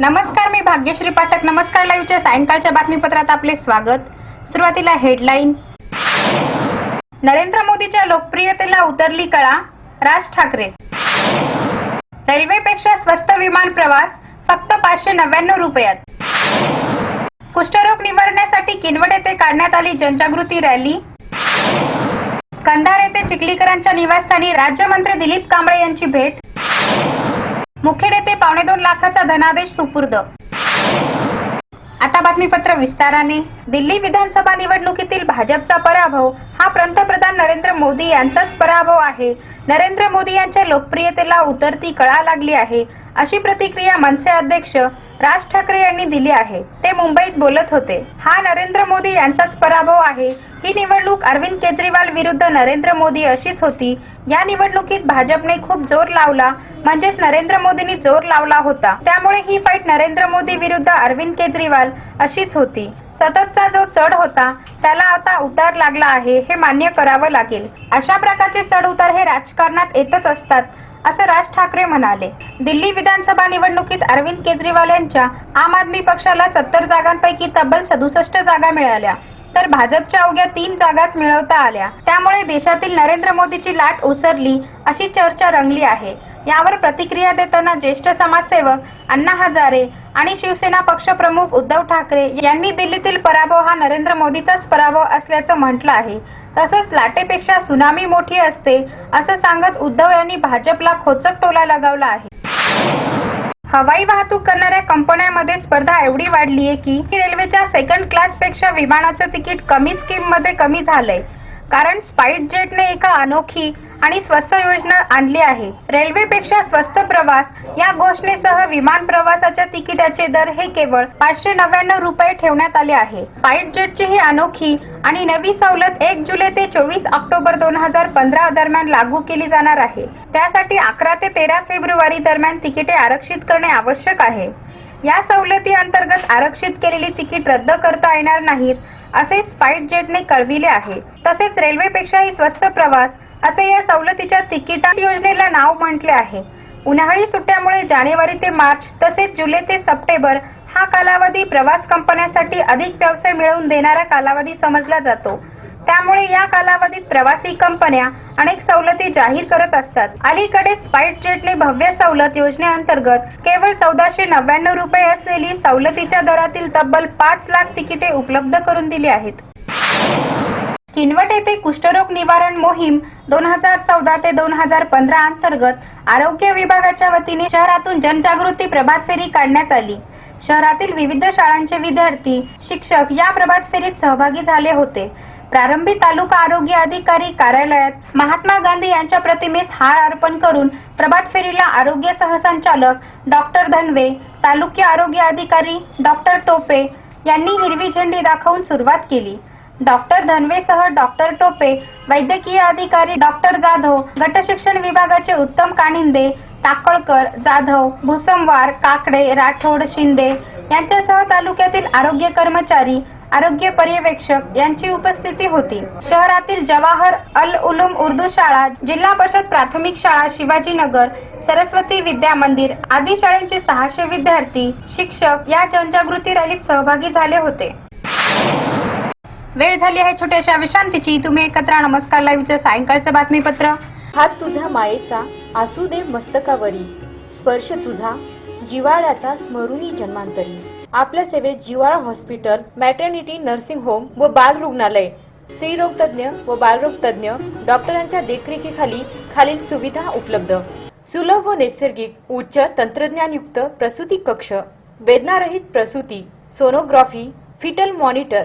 नमस्कार मी भाग्यश्री पाठक. नमस्कार लाईव्हच्या सायंकाळच्या बातमीपत्रात आपले स्वागत. सुरुवातीला हेडलाईन नरेंद्र मोदीच्या लोकप्रियतेला उतरली कळा राज ठाकरे. रेल्वेपेक्षा स्वस्त विमान प्रवास फक्त पाचशे नव्याण्णव रुपयात. कुष्ठरोग निवारण्यासाठी किनवट येथे काढण्यात आली जनजागृती रॅली. कंधार येथे चिखलीकरांच्या निवासस्थानी राज्यमंत्री दिलीप कांबळे यांची भेट. मुखेड येथे पावणे दोन लाखाचा धनादेश सुपूर्द. आता बातमीपत्र विस्ताराने. दिल्ली विधानसभा निवडणुकीतील भाजपचा पराभव हा पंतप्रधान नरेंद्र मोदी यांचाच पराभव आहे. नरेंद्र मोदी यांच्या लोकप्रियतेला उतरती कळा लागली आहे. अशी प्रतिक्रिया मनसे अध्यक्ष राज ठाकरे यांनी दिली आहे. ते मुंबईत बोलत होते. हा नरेंद्र मोदी यांचाच पराभव आहे. ही निवडणूक अरविंद केजरीवाल विरुद्ध नरेंद्र मोदी अशीच होती. या निवडणुकीत भाजपने खूप जोर लावला. म्हणजेच नरेंद्र मोदींनी जोर लावला होता. त्यामुळे ही फाईट नरेंद्र मोदी विरुद्ध अरविंद केजरीवाल अशीच होती. सततचा जो चढ होता त्याला आता उतार लागला आहे हे मान्य करावं लागेल. अशा प्रकारचे चढ उतार हे राजकारणात येतच असतात. असं राज ठाकरे म्हणाले. दिल्ली विधानसभा निवडणुकीत अरविंद केजरीवाल यांच्या आम आदमी पक्षाला सत्तर जागांपैकी तब्बल सदुसष्ट जागा मिळाल्या. तर भाजपच्या अवघ्या तीन जागाच मिळवता आल्या. त्यामुळे देशातील नरेंद्र मोदीची लाट ओसरली अशी चर्चा रंगली आहे. यावर प्रतिक्रिया देताना ज्येष्ठ समाजसेवक अण्णा हजारे आणि शिवसेना पक्षप्रमुख उद्धव ठाकरे यांनी दिल्लीतील पराभव हा नरेंद्र मोदीचाच पराभव असल्याचं म्हटलं आहे. तसंच लाटेपेक्षा सुनामी मोठी असते असं सांगत उद्धव यांनी भाजपला खोचक टोला लगावला आहे. हवाई वाहतूक करणाऱ्या कंपन्यांमध्ये स्पर्धा एवढी वाढली आहे की रेल्वेच्या सेकंड क्लासपेक्षा विमानाचं तिकीट कमी स्कीममध्ये कमी झालंय. कारण स्पाईट जेटने एका अनोखी आणि स्वस्त योजना आणली आहे. रेल्वेपेक्षा स्वस्त प्रवास या घोषणेसह विमान प्रवासाच्या तिकिटाचे दर हे केवळ पाचशे नव्याण्णव रुपये ठेवण्यात आले आहे. पाईट जेटची ही अनोखी आणि नवी सवलत एक जुलै ते चोवीस ऑक्टोबर दोन हजार पंधरा दरम्यान लागू केली जाणार आहे. त्यासाठी अकरा ते तेरा फेब्रुवारी दरम्यान तिकिटे आरक्षित करणे आवश्यक आहे. या सवलती अंतर्गत आरक्षित केलेली तिकीट रद्द करता येणार नाहीत असे स्पाईट जेटने कळविले आहे. तसेच रेल्वेपेक्षाही स्वस्त प्रवास असे या सवलतीच्या तिकिटा योजनेला नाव म्हटले आहे. उन्हाळी सुट्ट्यामुळे जानेवारी ते मार्च तसेच जुलै ते सप्टेंबर हा कालावधी प्रवास कंपन्यांसाठी अधिक व्यवसाय मिळवून देणारा कालावधी समजला जातो. त्यामुळे या कालावधीत प्रवासी कंपन्या अनेक सवलती जाहीर करत असतात. अलीकडे स्पाइट जेटने भव्य सवलत योजनेअंतर्गत केवळ चौदाशे नव्याण्णव रुपये असलेली सवलतीच्या दरातील तब्बल पाच लाख तिकिटे उपलब्ध करून दिली आहेत. किनवट येथे कुष्ठरोग निवारण मोहीम दोन हजार चौदा ते दोन हजार पंधरा अंतर्गत आरोग्य विभागाच्या वतीने शहरातून जनजागृती प्रभात फेरी काढण्यात आली. शहरातील विविध शाळांचे विद्यार्थी शिक्षक या प्रभात फेरीत सहभागी झाले होते. प्रारंभी तालुका आरोग्य अधिकारी कार्यालयात महात्मा गांधी यांच्या प्रतिमेस हार अर्पण करून प्रभात फेरीला आरोग्य सहसंचालक डॉक्टर धनवे तालुक्य आरोग्य अधिकारी डॉक्टर टोपे यांनी हिरवी झेंडी दाखवून सुरुवात केली. डॉक्टर धनवेसह डॉक्टर टोपे वैद्यकीय अधिकारी डॉक्टर जाधव गटशिक्षण विभागाचे उत्तम कानिंदे टाकळकर जाधव भुसमवार काकडे राठोड शिंदे यांच्यासह तालुक्यातील आरोग्य कर्मचारी आरोग्य पर्यवेक्षक यांची उपस्थिती होती. शहरातील जवाहर अल उलूम उर्दू शाळा जिल्हा परिषद प्राथमिक शाळा शिवाजीनगर सरस्वती विद्या मंदिर आदी शाळांचे सहाशे विद्यार्थी शिक्षक या जनजागृती रॅलीत सहभागी झाले होते. वेळ झाली आहे छोट्याशा विश्रांतीची. तुम्ही एकत्र नमस्कार लाईव्हचं सायंकाळचं बातमीपत्र. हात तुझ्या मायेचा आसू दे मस्तकावरी. स्पर्श तुझा जिवाळ्याचा स्मरुणी जन्मांतरी. आपल्या सेवेत जिवाळा हॉस्पिटल मॅटर्निटी नर्सिंग होम व बाल रुग्णालय. स्त्रीरोग तज्ञ व बालरोग तज्ञ डॉक्टरांच्या देखरेखीखाली खालील सुविधा उपलब्ध. सुलभ व नैसर्गिक उच्च तंत्रज्ञानयुक्त प्रसूती कक्ष. वेदनारहित प्रसूती सोनोग्राफी फिटल मॉनिटर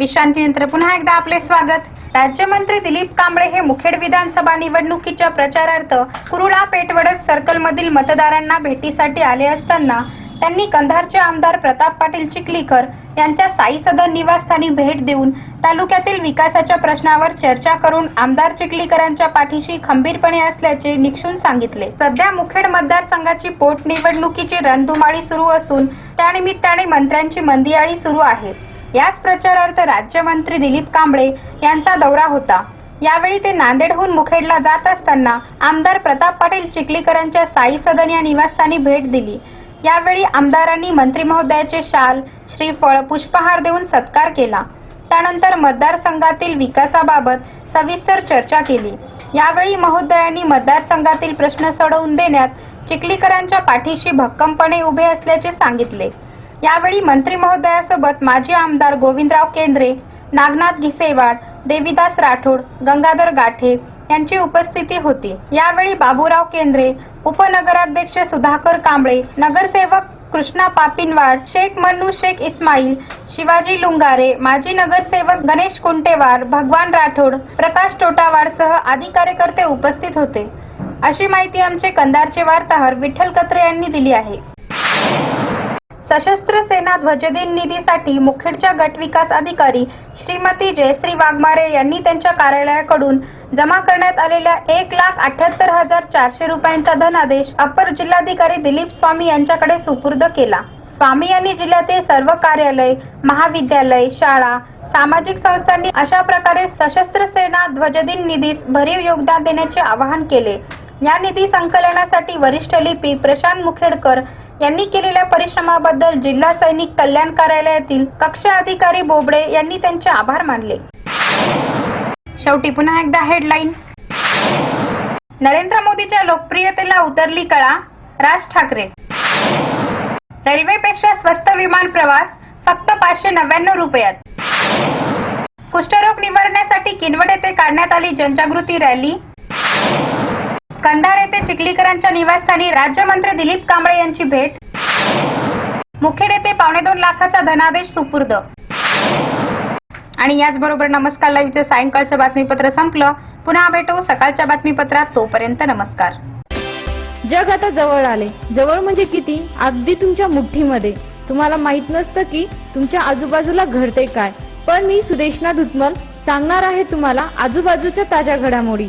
विश्रांती नंतर पुन्हा एकदा आपले स्वागत. राज्यमंत्री दिलीप कांबळे हे मुखेड विधानसभा निवडणुकीच्या प्रचारार्थ कुरुळा पेठवडत सर्कलमधील मतदारांना भेटीसाठी आले असताना त्यांनी कंधारचे आमदार प्रताप पाटील चिखलीकर यांच्या साई सदन निवासस्थानी भेट देऊन तालुक्यातील विकासाच्या प्रश्नावर चर्चा करून आमदार चिखलीकरांच्या पाठीशी खंबीरपणे असल्याचे निक्षून सांगितले. सध्या मुखेड मतदारसंघाची पोटनिवडणुकीची रणधुमाळी सुरू असून त्यानिमित्ताने मंत्र्यांची मंदियाळी सुरू आहे. याच प्रचारार्थ राज्यमंत्री दिलीप कांबळे यांचा दौरा होता. यावेळी ते नांदेडहून मुखेडला जात असताना आमदार प्रताप पाटील चिखलीकरांच्या साई सदन या निवासस्थानी भेट दिली. यावेळी आमदारांनी मंत्री महोदयाचे शाल श्रीफळ पुष्पहार देऊन सत्कार केला. त्यानंतर मतदारसंघातील विकासाबाबत सविस्तर चर्चा केली. यावेळी महोदयांनी मतदारसंघातील प्रश्न सोडवून देण्यात चिखलीकरांच्या पाठीशी भक्कमपणे उभे असल्याचे सांगितले. यावेळी मंत्री महोदयासोबत माजी आमदार गोविंदराव केंद्रे नागनाथ गिसेवाड देवीदास राठोड गंगाधर गाठे यांची उपस्थिती होती. यावेळी बाबूराव केंद्रे उपनगराध्यक्ष सुधाकर कांबळे नगरसेवक कृष्णा पापिनवाड शेख मन्नू शेख इस्माईल शिवाजी लुंगारे माजी नगरसेवक गणेश कुंटेवार भगवान राठोड प्रकाश टोटावाडसह आदी कार्यकर्ते उपस्थित होते. अशी माहिती आमचे कंदारचे वार्ताहर विठ्ठल कत्रे यांनी दिली आहे. सशस्त्र सेना ध्वजदिन निधीसाठी मुखेडच्या गट विकास अधिकारी श्रीमती जयश्री वाघमारे यांनी त्यांच्या कार्यालयाकडून जमा करण्यात आलेल्या एक लाख अठ्याहत्तर हजार चारशे रुपयांचा धनादेश अपर जिल्हाधिकारी दिलीप स्वामी यांच्याकडे सुपूर्द केला. स्वामी यांनी जिल्ह्यातील सर्व कार्यालय महाविद्यालय शाळा सामाजिक संस्थांनी अशा प्रकारे सशस्त्र सेना ध्वजदिन निधीस भरीव योगदान देण्याचे आवाहन केले. या निधी संकलनासाठी वरिष्ठ लिपी प्रशांत मुखेडकर यांनी केलेल्या परिश्रमाबद्दल जिल्हा सैनिक कल्याण कार्यालयातील कक्ष अधिकारी बोबडे यांनी त्यांचे आभार मानले. शेवटी पुन्हा एकदा हेडलाईन नरेंद्र मोदीच्या लोकप्रियतेला उतरली कळा राज ठाकरे. रेल्वेपेक्षा स्वस्त विमान प्रवास फक्त पाचशे नव्याण्णव रुपयात. कुष्ठरोग निवारण्यासाठी किनवट येथे काढण्यात आली जनजागृती रॅली कंधार येथे चिखलीकरांच्या निवासस्थानी राज्यमंत्री दिलीप कांबळे यांची भेट. मुखेड येथे पावणे दोन लाखाचा धनादेश सुपूर्द. आणि याचबरोबर नमस्कार लाईव्हचं सायंकाळचं बातमीपत्र संपलं. पुन्हा भेटू सकाळच्या बातमीपत्रात. तोपर्यंत नमस्कार. जग आता जवळ आले. जवळ म्हणजे किती? अगदी तुमच्या मुठ्ठीमध्ये. तुम्हाला माहीत नसतं की तुमच्या आजूबाजूला घडते काय. पण मी सुदेशना धुतमल सांगणार आहे तुम्हाला आजूबाजूच्या ताज्या घडामोडी.